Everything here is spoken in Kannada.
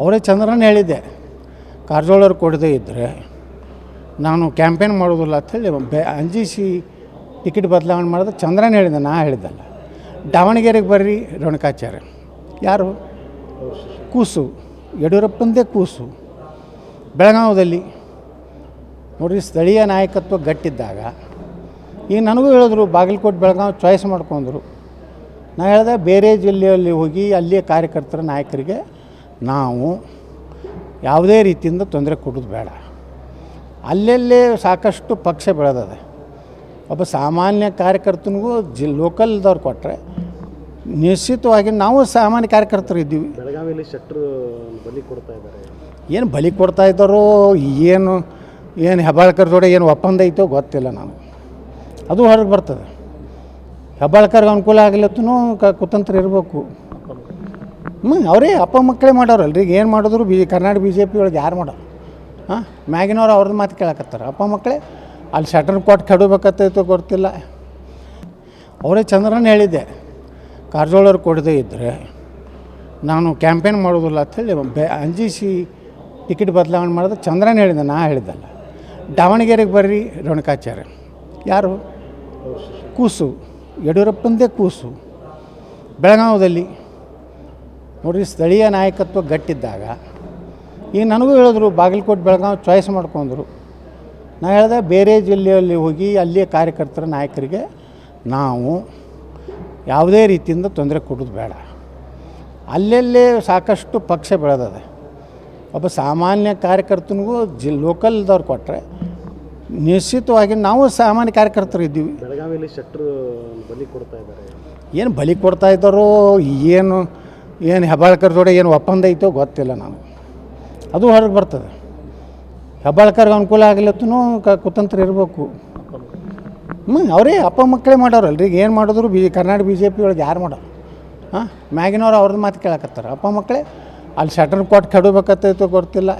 ಅವರೇ ಚಂದ್ರನ ಹೇಳಿದ್ದೆ, ಕಾರ್ಜೋಳರು ಕೊಡದೇ ಇದ್ದರೆ ನಾನು ಕ್ಯಾಂಪೇನ್ ಮಾಡೋದಿಲ್ಲ ಅಂಥೇಳಿ ಬೆ ಅಂಜಿಸಿ ಟಿಕೆಟ್ ಬದಲಾವಣೆ ಮಾಡಿದ್ರೆ ಚಂದ್ರನ ಹೇಳಿದ್ದೆ, ನಾ ಹೇಳಿದ್ದಲ್ಲ. ದಾವಣಗೆರೆಗೆ ಬರ್ರಿ ರೇಣುಕಾಚಾರ್ಯ. ಯಾರು? ಕೂಸು, ಯಡಿಯೂರಪ್ಪಂದೇ ಕೂಸು. ಬೆಳಗಾವದಲ್ಲಿ. ನೋಡ್ರಿ, ಸ್ಥಳೀಯ ನಾಯಕತ್ವ ಗಟ್ಟಿದ್ದಾಗ ಈಗ ನನಗೂ ಹೇಳಿದ್ರು, ಬಾಗಲಕೋಟೆ, ಬೆಳಗಾವಿ ಚಾಯ್ಸ್ ಮಾಡ್ಕೊಂಡ್ರು. ನಾನು ಹೇಳಿದೆ, ಬೇರೆ ಜಿಲ್ಲೆಯಲ್ಲಿ ಹೋಗಿ ಅಲ್ಲಿಯ ಕಾರ್ಯಕರ್ತರ ನಾಯಕರಿಗೆ ನಾವು ಯಾವುದೇ ರೀತಿಯಿಂದ ತೊಂದರೆ ಕೊಡೋದು ಬೇಡ. ಅಲ್ಲೆಲ್ಲೇ ಸಾಕಷ್ಟು ಪಕ್ಷ ಬೆಳೆದದೆ. ಒಬ್ಬ ಸಾಮಾನ್ಯ ಕಾರ್ಯಕರ್ತನಿಗೂ ಜಿ ಲೋಕಲ್ದವ್ರು ಕೊಟ್ಟರೆ ನಿಶ್ಚಿತವಾಗಿ ನಾವು ಸಾಮಾನ್ಯ ಕಾರ್ಯಕರ್ತರು ಇದ್ದೀವಿ. ಬೆಳಗಾವಿಯಲ್ಲಿ ಶೆಟ್ರು ಬಲಿ ಕೊಡ್ತಾ ಇದ್ದಾರೆ. ಏನು ಬಲಿ ಕೊಡ್ತಾ ಇದ್ದಾರೋ ಏನು ಏನು ಹೆಬ್ಬಾಳ್ಕರ್ ಜೋಡಿ ಏನು ಒಪ್ಪಂದ ಐತೋ ಗೊತ್ತಿಲ್ಲ ನಾನು ಅದು ಹೊರಗೆ ಬರ್ತದೆ. ಹೆಬ್ಬಾಳ್ಕರ್ಗೆ ಅನುಕೂಲ ಆಗಲತ್ತೂ ಕ ಕುತಂತ್ರ ಇರಬೇಕು. ಹ್ಞೂ, ಅವರೇ ಅಪ್ಪ ಮಕ್ಕಳೇ ಮಾಡೋರಲ್ರಿ ಈಗ ಏನು ಮಾಡಿದ್ರು B Karnataka B J P ಒಳಗೆ ಯಾರು ಮಾಡೋರು? ಹಾಂ, ಮ್ಯಾಗಿನವ್ರು ಅವ್ರದ್ದು ಮಾತು ಕೇಳಕತ್ತಾರೆ. ಅಪ್ಪ ಮಕ್ಕಳೇ, ಅಲ್ಲಿ ಶಟರ್ ಕೊಟ್ಟು ಕೆಡಬೇಕತ್ತೈತೋ ಗೊತ್ತಿಲ್ಲ. ಅವರೇ ಚಂದ್ರನ ಹೇಳಿದ್ದೆ, ಕಾರಜೋಳರು ಕೊಡದೇ ಇದ್ದರೆ ನಾನು ಕ್ಯಾಂಪೇನ್ ಮಾಡೋದಿಲ್ಲ ಅಂಥೇಳಿ ಬೆ ಅಂಜಿಸಿ ಟಿಕೆಟ್ ಬದಲಾವಣೆ ಮಾಡಿದ್ರೆ ಚಂದ್ರನ ಹೇಳಿದ್ದೆ, ನಾ ಹೇಳಿದ್ದಲ್ಲ. ದಾವಣಗೆರೆಗೆ ಬರ್ರಿ, ರೇಣುಕಾಚಾರ್ಯ. ಯಾರು? ಕೂಸು. ಯಡಿಯೂರಪ್ಪಂದೇ ಕೂಸು. ಬೆಳಗಾವದಲ್ಲಿ. ನೋಡ್ರಿ ಸ್ಥಳೀಯ ನಾಯಕತ್ವ ಗಟ್ಟಿದ್ದಾಗ ಈಗ ನನಗೂ ಹೇಳಿದ್ರು ಬಾಗಲಕೋಟೆ ಬೆಳಗಾವಿ ಚಾಯ್ಸ್ ಮಾಡ್ಕೊಂಡ್ರು. ನಾನು ಹೇಳಿದೆ ಬೇರೆ ಜಿಲ್ಲೆಯಲ್ಲಿ ಹೋಗಿ ಅಲ್ಲಿಯ ಕಾರ್ಯಕರ್ತರ ನಾಯಕರಿಗೆ ನಾವು ಯಾವುದೇ ರೀತಿಯಿಂದ ತೊಂದರೆ ಕೊಡೋದು ಬೇಡ. ಅಲ್ಲೆಲ್ಲೇ ಸಾಕಷ್ಟು ಪಕ್ಷ ಬೆಳೆದದೆ. ಒಬ್ಬ ಸಾಮಾನ್ಯ ಕಾರ್ಯಕರ್ತನಿಗೂ ಜಿ ಲೋಕಲ್ದವ್ರು ಕೊಟ್ಟರೆ ನಿಶ್ಚಿತವಾಗಿ ನಾವು ಸಾಮಾನ್ಯ ಕಾರ್ಯಕರ್ತರು ಇದ್ದೀವಿ ಬೆಳಗಾವಿಯಲ್ಲಿ ಶೆಟ್ಟರು ಬಲಿ ಕೊಡ್ತಾ ಇದ್ದಾರೆ. ಏನು ಬಲಿ ಕೊಡ್ತಾ ಇದ್ದಾರೋ ಏನು ಏನು ಹೆಬ್ಬಾಳ್ಕರ್ ಜೋಡಿ ಏನು ಒಪ್ಪಂದ ಐತೋ ಗೊತ್ತಿಲ್ಲ ನಾನು ಅದು ಹೊರಗೆ ಬರ್ತದೆ. ಹೆಬ್ಬಾಳ್ಕರ್ಗೆ ಅನುಕೂಲ ಆಗಿಲ್ಲತ್ತೂ ಕ ಕುತಂತ್ರ ಇರಬೇಕು. ಹ್ಞೂ ಅವರೇ ಅಪ್ಪ ಮಕ್ಕಳೇ ಮಾಡೋರಲ್ರಿ ಈಗ ಏನು ಮಾಡಿದ್ರು B Karnataka B J P ಒಳಗೆ ಯಾರು ಮಾಡೋ ಹಾಂ, ಮ್ಯಾಗಿನವ್ರು ಅವ್ರದ್ದು ಮಾತು ಕೇಳಕತ್ತಾರ. ಅಪ್ಪ ಮಕ್ಕಳೇ, ಅಲ್ಲಿ ಶಟರ್ ಕೊಟ್ಟು ಕೆಡಬೇಕತ್ತೈತೋ ಗೊತ್ತಿಲ್ಲ.